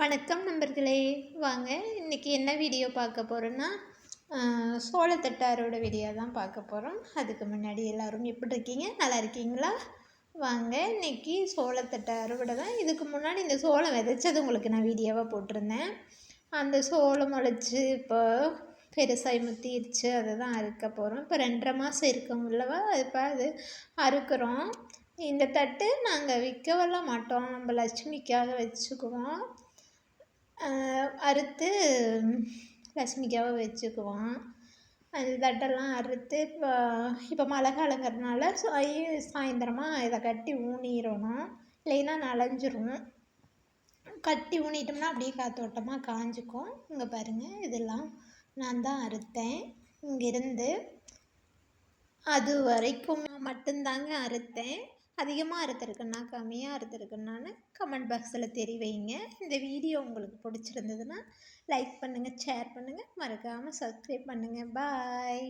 வணக்கம் நண்பர்களே. வாங்க இன்றைக்கி என்ன வீடியோ பார்க்க போகிறோன்னா சோளத்தட்டாரோட வீடியோ தான் பார்க்க போகிறோம் அதுக்கு முன்னாடி எல்லோரும் எப்படி இருக்கீங்க? நல்லா இருக்கீங்களா? வாங்க இன்றைக்கி சோளத்தட்டை அறுவடை தான். இதுக்கு முன்னாடி இந்த சோளம் விதைச்சது உங்களுக்கு நான் வீடியோவாக போட்டிருந்தேன். அந்த சோளம் முளைச்சி இப்போ பெருசாகி முத்திடுச்சு அதை தான் அறுக்க போகிறோம் இப்போ ரெண்டரை மாதம் இருக்கும் உள்ளவா இப்போ அது அறுக்கிறோம். இந்த தட்டு நாங்கள் விற்கவெல்லாம் மாட்டோம். நம்ம லட்சுமிக்காக வச்சுக்குவோம். அறுத்து லக்ஷ்மிக்காக வச்சுக்குவோம் அந்த தட்டெல்லாம் அறுத்து இப்போ இப்போ மழை காலங்கிறதுனால சாயந்தரமாக இதை கட்டி ஊனிடணும். இல்லைன்னா நனைஞ்சிரும் கட்டி ஊனிட்டோம்னா அப்படியே காற்றோட்டமாக காஞ்சிக்கும். இங்கே பாருங்கள் இதெல்லாம் நான் தான் அறுத்தேன். இங்கேருந்து அது வரைக்கும் மட்டும்தாங்க அறுத்தேன். அதிகமாக அறுத்துருக்குன்னா கம்மியாக அறுத்துருக்குன்னான்னு கமெண்ட் பாக்ஸில் தெரிவிங்க. இந்த வீடியோ உங்களுக்கு பிடிச்சிருந்ததுன்னா லைக் பண்ணுங்கள் ஷேர் பண்ணுங்கள் மறக்காமல் சப்ஸ்கிரைப் பண்ணுங்கள் பாய்